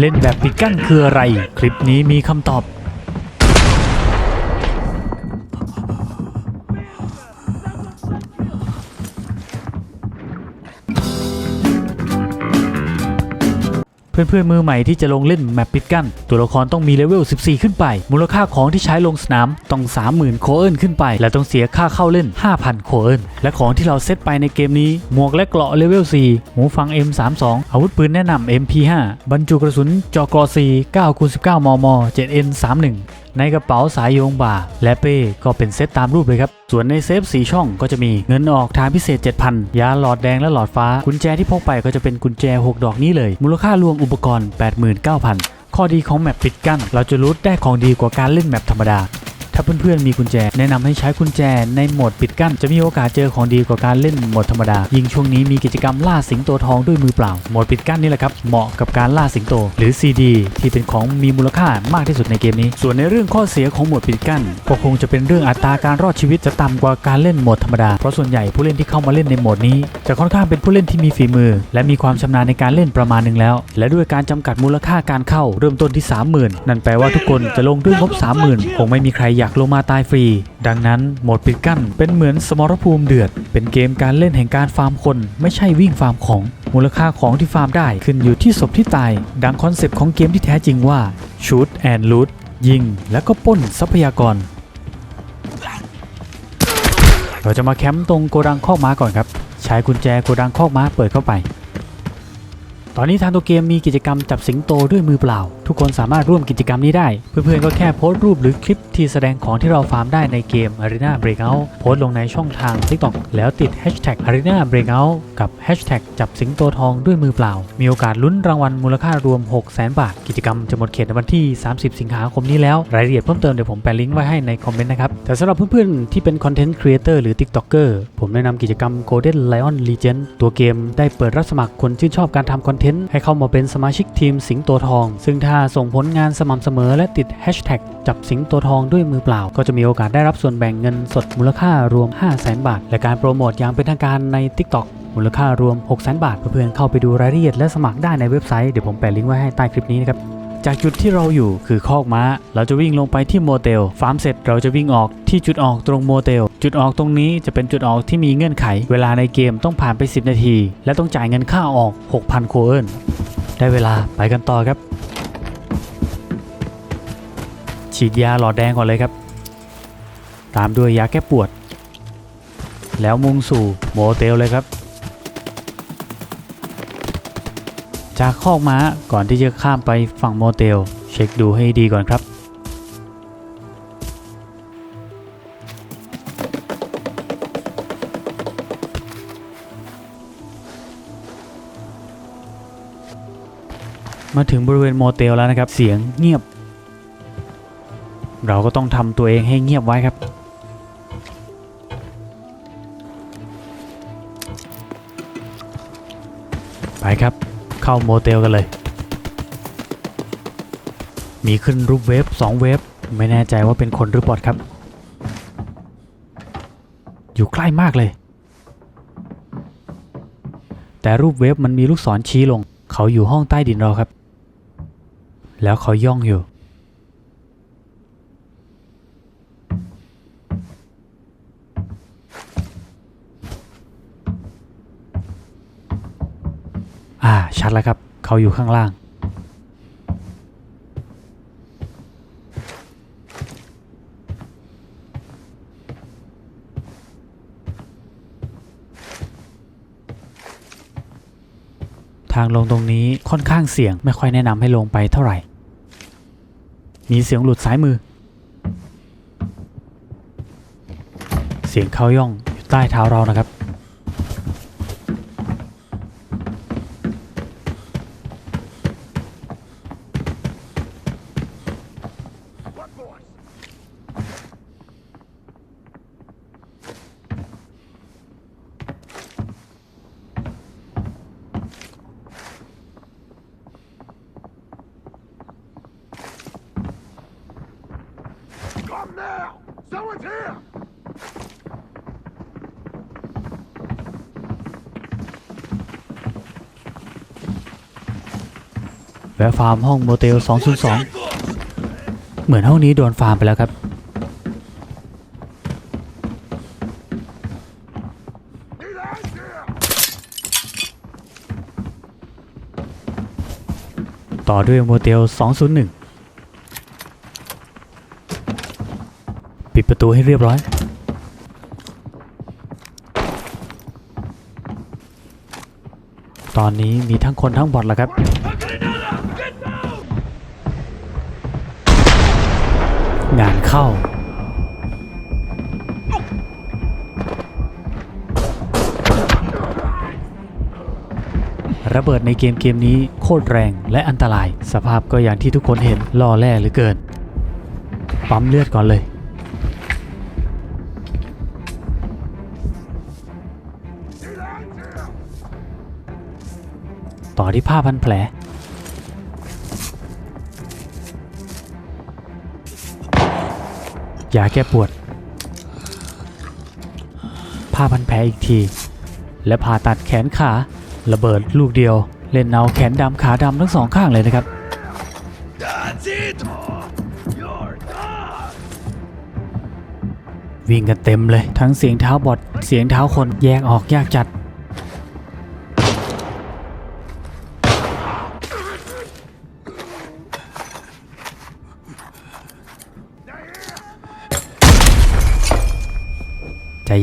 เล่นแบบปิดกั้นคืออะไร คลิปนี้มีคำตอบ เพื่อนๆมือใหม่ที่จะลงเล่นแมปปิดกั้นตัวละครต้องมีเลเวล 14 ขึ้นไป มูลค่าของที่ใช้ลงสนามต้อง 30,000 โคเอินขึ้นไป และต้องเสียค่าเข้าเล่น 5,000 โคเอินและของที่เราเซตไปในเกมนี้ หมวกและเกราะเลเวล 4 หูฟัง M32 อาวุธปืนแนะนำ MP5 บรรจุกระสุนจอกร4 9x19 มม 7N31 ในกระเป๋าสายโยงบ่า และเป้ก็เป็นเซตตามรูปเลยครับ ส่วนในเซฟสีช่องก็จะมีเงินออกทางพิเศษ 7,000 ยาหลอดแดงและหลอดฟ้า กุญแจที่พกไปก็จะเป็นกุญแจ 6 ดอกนี้เลย มูลค่ารวมอุปกรณ์ 89,000 ข้อดีของแมปปิดกั้น เราจะรู้ได้ของดีกว่าการเล่นแมปธรรมดา ถ้าเพื่อนๆมีกุญแจ แนะนำให้ใช้กุญแจในโหมดปิดกั้น จะมีโอกาสเจอของดีกว่าการเล่นโหมดธรรมดา ยิ่งช่วงนี้มีกิจกรรมล่าสิงโตทองด้วยมือเปล่า โหมดปิดกั้นนี่แหละครับ เหมาะกับการล่าสิงโต หรือ CD ที่เป็นของมีมูลค่ามากที่สุดในเกมนี้ ส่วนในเรื่องข้อเสียของโหมดปิดกั้นก็คงจะเป็นเรื่องอัตราการรอดชีวิตจะต่ำกว่าการเล่นโหมดธรรมดา เพราะส่วนใหญ่ผู้เล่นที่เข้ามาเล่นในโหมดนี้ จะค่อนข้างเป็นผู้เล่นที่มีฝีมือ และมีความชำนาญในการเล่นประมาณหนึ่งแล้ว และด้วยการจำกัดมูลค่าการเข้าเริ่มต้นที่ 30,000 นั่นแปลว่าทุกคนจะลงด้วยงบ 30,000 คงไม่มีใครอยากลงมาตายฟรี ดังนั้นโหมดปิดกั้นเป็นเหมือนสมรภูมิเดือด เป็นเกมการเล่นแห่งการฟาร์มคน ไม่ใช่วิ่งฟาร์มของ มูลค่าของที่ฟาร์มได้ขึ้นอยู่ที่ศพที่ตาย ดังคอนเซปต์ของเกมที่แท้จริงว่า shoot and loot ยิง แล้วก็ป้นทรัพยากร เราจะมาแคมป์ตรงโกดังคอกม้าก่อนครับ ใช้กุญแจโกดังคอกม้าเปิดเข้าไป ตอนนี้ทางตัวเกมมีกิจกรรมจับสิงโตด้วยมือเปล่า ทุกคนสามารถร่วมกิจกรรมนี้ได้ เพื่อนๆก็แค่โพสต์รูปหรือคลิปที่แสดงของที่เราฟาร์มได้ในเกม Arena Breakout โพสต์ลงในช่องทาง TikTok แล้วติด Hashtag Arena Breakout กับ Hashtag จับสิงโตทองด้วยมือเปล่า มีโอกาสลุ้นรางวัลมูลค่ารวม 6 0 0 0 0 0 บาท กิจกรรมจะหมดเขตในวันที่ 30 สิงหาคมนี้แล้ว รายละเอียดเพิ่มเติมเดี๋ยวผมแปะลิงก์ไว้ให้ในคอมเมนต์นะครับ แต่สำหรับเพื่อนๆที่เป็นคอนเทนต์ครีเอเตอร์หรือ TikToker ผมแนะนำกิจกรรม Golden Lion Legend ตัวเกมได้เปิดรับสมัครคนชื่นชอบการทำคอนเทนต์ให้เข้ามาเป็นสมาชิกทีมสิงโตทอง ซึ่งถ้าส่งผลงานสม่ำเสมอและติด Hashtag จับสิงโตทองด้วยมือเปล่า ก็จะมีโอกาสได้รับส่วนแบ่งเงินสดมูลค่ารวม 5 0 0 0 0 0บาท และการโปรโมทอย่างเป็นทางการใน TikTok มูลค่ารวม 6 0 0 0 0 0บาท เพื่อนๆเข้าไปดูรายละเอียดและสมัครได้ในเว็บไซต์เดี๋ยวผมแปะลิงก์ไว้ให้ใต้คลิปนี้นะครับจากจุดที่เราอยู่คือคอกม้า เราจะวิ่งลงไปที่โมเตล ฟาร์มเสร็จเราจะวิ่งออกที่จุดออกตรงโมเตล จุดออกตรงนี้จะเป็นจุดออกที่มีเงื่อนไข เวลาในเกมต้องผ่านไป 10 นาที และต้องจ่ายเงินค่าออก 6,000 โคเอินได้เวลาไปกันต่อครับ ฉีดยาหลอดแดงก่อนเลยครับ ตามด้วยยาแก้ปวด แล้วมุ่งสู่โมเตลเลยครับ จากคอกม้าก่อนที่จะข้ามไปฝั่งโมเตล เช็คดูให้ดีก่อนครับมาถึงบริเวณโมเตลแล้วนะครับ เสียงเงียบ เราก็ต้องทำตัวเองให้เงียบไว้ครับ ไปครับ เข้าโมเตลกันเลย มีขึ้นรูปเวฟ2เวฟไม่แน่ใจว่าเป็นคนหรือบอทครับ อยู่ใกล้มากเลย แต่รูปเวฟมันมีลูกศรชี้ลง เขาอยู่ห้องใต้ดินเราครับ แล้วเขาย่องอยู่ อ่า ชัด แล้วครับ เขาอยู่ข้างล่าง ทางลงตรงนี้ค่อนข้างเสี่ยงไม่ค่อยแนะนำให้ลงไปเท่าไหร่ มีเสียงหลุดซ้ายมือ เสียงเขาย่องอยู่ใต้เท้าเรานะครับ Come now! Someone's here! อแวะฟาร์มห้องโมเตล 202 เหมือนห้องนี้โดนฟาร์มไปแล้วครับ Need hands here! ต่อด้วยโมเตล 201 ประตูให้เรียบร้อย ตอนนี้มีทั้งคนทั้งบอทแล้วครับ งานเข้า ระเบิดในเกมเกมนี้โคตรแรงและอันตราย สภาพก็อย่างที่ทุกคนเห็นล่อแร่เหลือเกิน ปั๊มเลือดก่อนเลย ต่อที่ผ้าพันแผล ยาแก้ปวด ผ้าพันแผลอีกที และผ่าตัดแขนขา ระเบิดลูกเดียว เล่นเอาแขนดำขาดำทั้งสองข้างเลยนะครับวิ่งกันเต็มเลยทั้งเสียงเท้าบอดเสียงเท้าคนแยกออกยากจัด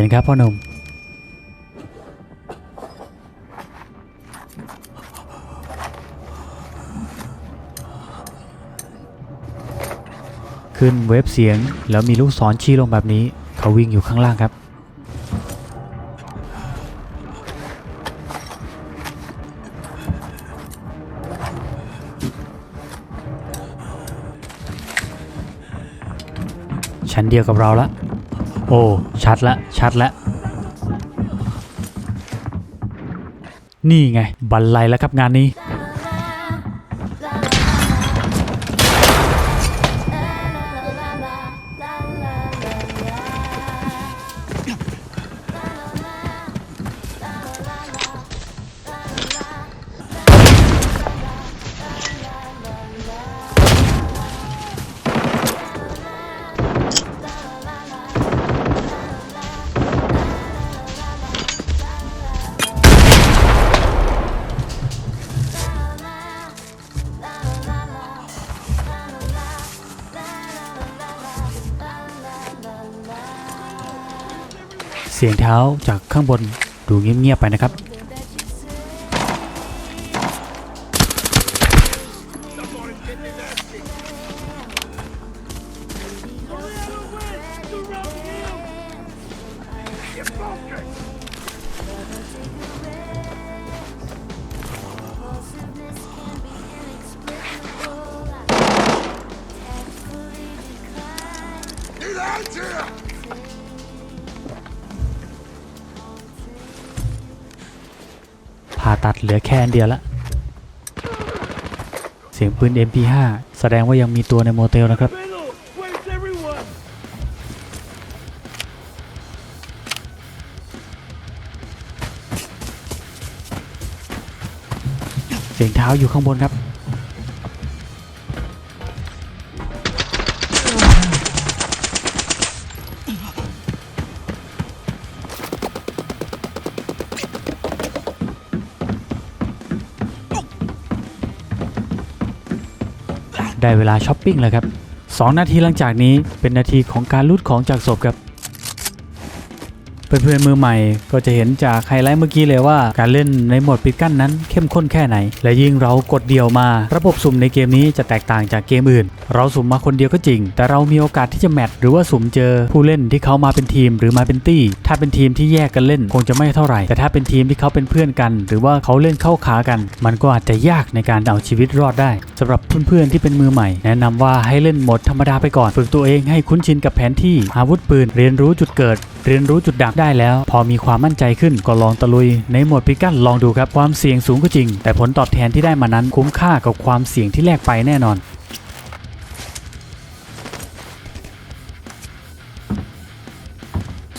ย็นครับพ่อหนุ่มขึ้นเว็บเสียงแล้วมีลูกศรชี้ลงแบบนี้ เขาวิ่งอยู่ข้างล่างครับ ชั้นเดียวกับเราละ โอ้ ชัดละ ชัดละ นี่ไง บันไลแล้วครับงานนี้ สียงเท้าจากข้างบนดูเงียบๆไปนะครับ Get ตัดเหลือแค่อันเดียวละ เสียงปืน MP5 แสดงว่ายังมีตัวในโมเตลนะครับเสียงเท้าอยู่ข้างบนครับ ได้เวลาช้อปปิ้งแล้วครับ 2 นาทีหลังจากนี้เป็นนาทีของการลูดของจากศพครับ เพื่อนๆมือใหม่ก็จะเห็นจากไฮไลท์เมื่อกี้เลยว่าการเล่นในโหมดปิดกั้นนั้นเข้มข้นแค่ไหน และยิ่งเรากดเดียวมา ระบบสุ่มในเกมนี้จะแตกต่างจากเกมอื่น เราสุ่มมาคนเดียวก็จริง แต่เรามีโอกาสที่จะแมทหรือว่าสุ่มเจอผู้เล่นที่เขามาเป็นทีมหรือมาเป็นตี้ ถ้าเป็นทีมที่แยกกันเล่นคงจะไม่เท่าไหร่ แต่ถ้าเป็นทีมที่เขาเป็นเพื่อนกัน หรือว่าเขาเล่นเข้าขากัน มันก็อาจจะยากในการเอาชีวิตรอดได้สำหรับเพื่อนๆที่เป็นมือใหม่ แนะนำว่าให้เล่นโหมดธรรมดาไปก่อน ฝึกตัวเองให้คุ้นชินกับแผนที่อาวุธปืนเรียนรู้จุดเกิด เรียนรู้จุดดักได้แล้ว พอมีความมั่นใจขึ้นก็ลองตะลุย ในโหมดพิกันลองดูครับความเสี่ยงสูงก็จริง แต่ผลตอบแทนที่ได้มานั้นคุ้มค่ากับความเสี่ยงที่แลกไปแน่นอน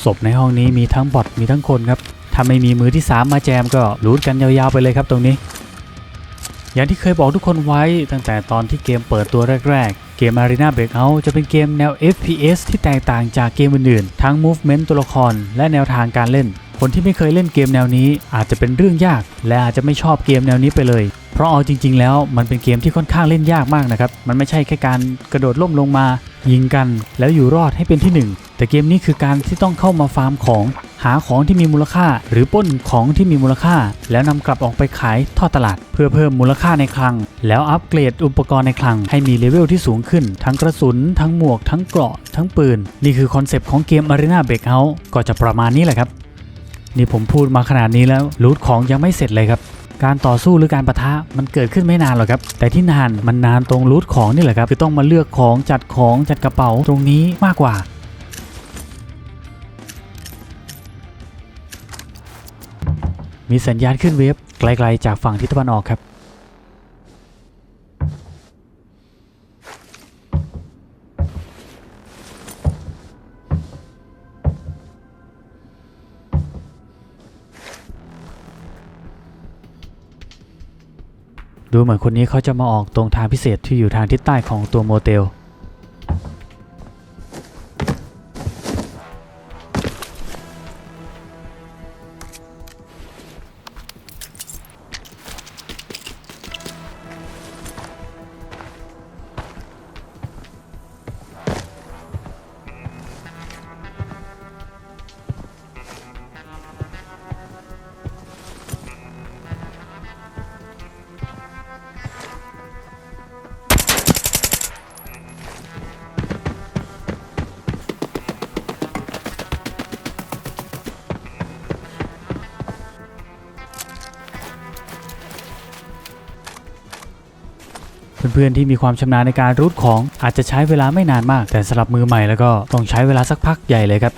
ศพในห้องนี้มีทั้งบอทมีทั้งคนครับ ถ้าไม่มีมือที่ 3 มาแจมก็รูดกันยาวๆไปเลยครับตรงนี้ อย่างที่เคยบอกทุกคนไว้ตั้งแต่ตอนที่เกมเปิดตัวแรก ๆ เกม Arena Breakout จะเป็นเกมแนว FPS ที่แตกต่างจากเกมอื่นๆ ทั้ง Movement ตัวละคร และแนวทางการเล่น คนที่ไม่เคยเล่นเกมแนวนี้อาจจะเป็นเรื่องยาก และอาจจะไม่ชอบเกมแนวนี้ไปเลย เพราะเอาจริง ๆ แล้วมันเป็นเกมที่ค่อนข้างเล่นยากมากนะครับ มันไม่ใช่แค่การกระโดดล่มลงมา ยิงกัน แล้วอยู่รอดให้เป็นที่หนึ่งแต่เกมนี้คือการที่ต้องเข้ามาฟาร์มของ หาของที่มีมูลค่า หรือป้นของที่มีมูลค่า แล้วนำกลับออกไปขายทอดตลาด เพื่อเพิ่มมูลค่าในคลัง แล้วอัปเกรดอุปกรณ์ในคลังให้มีเลเวลที่สูงขึ้น ทั้งกระสุน ทั้งหมวก ทั้งเกราะ ทั้งปืน นี่คือคอนเซปต์ของเกม Arena Breakout ก็จะประมาณนี้แหละครับ นี่ผมพูดมาขนาดนี้แล้วรูทของยังไม่เสร็จเลยครับการต่อสู้หรือการประทะมันเกิดขึ้นไม่นานหรอกครับ แต่ที่นานมันนานตรงรูทของนี่แหละครับคือต้องมาเลือกของจัดของจัดกระเป๋าตรงนี้มากกว่า มีสัญญาณขึ้นเว็บไกลๆจากฝั่งทิศตะวันออกครับ ดูเหมือนคนนี้เขาจะมาออกตรงทางพิเศษที่อยู่ทางทิศใต้ของตัวโมเตล เพื่อนๆที่มีความชำนาญในการรูทของอาจจะใช้เวลาไม่นานมาก แต่สำหรับมือใหม่แล้วก็ต้องใช้เวลาสักพักใหญ่เลยครับ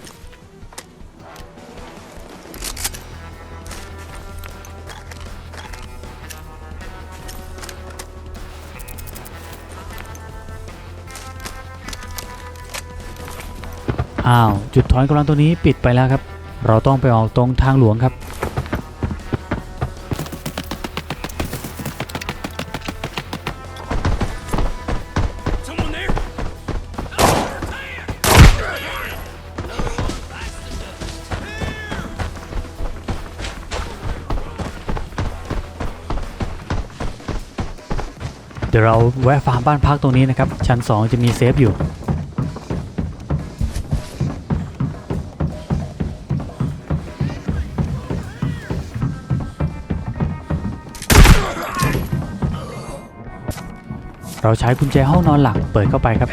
อ้าว จุดถอนกำลังตัวนี้ปิดไปแล้วครับ เราต้องไปออกตรงทางหลวงครับ เดี๋ยวเราแวะฟาร์มบ้านพักตรงนี้นะครับ ชั้น 2 จะมีเซฟอยู่เราใช้กุญแจห้องนอนหลักเปิดเข้าไปครับ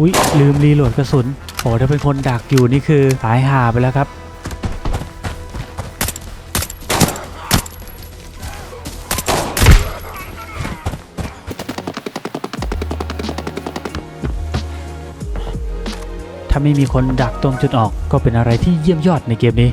อุ๊ยลืมรีโหลดกระสุนโอ้ถ้าเป็นคนดักอยู่นี่คือตายห่าไปแล้วครับ ถ้าไม่มีคนดักตรงจุดออกก็เป็นอะไรที่เยี่ยมยอดในเกมนี้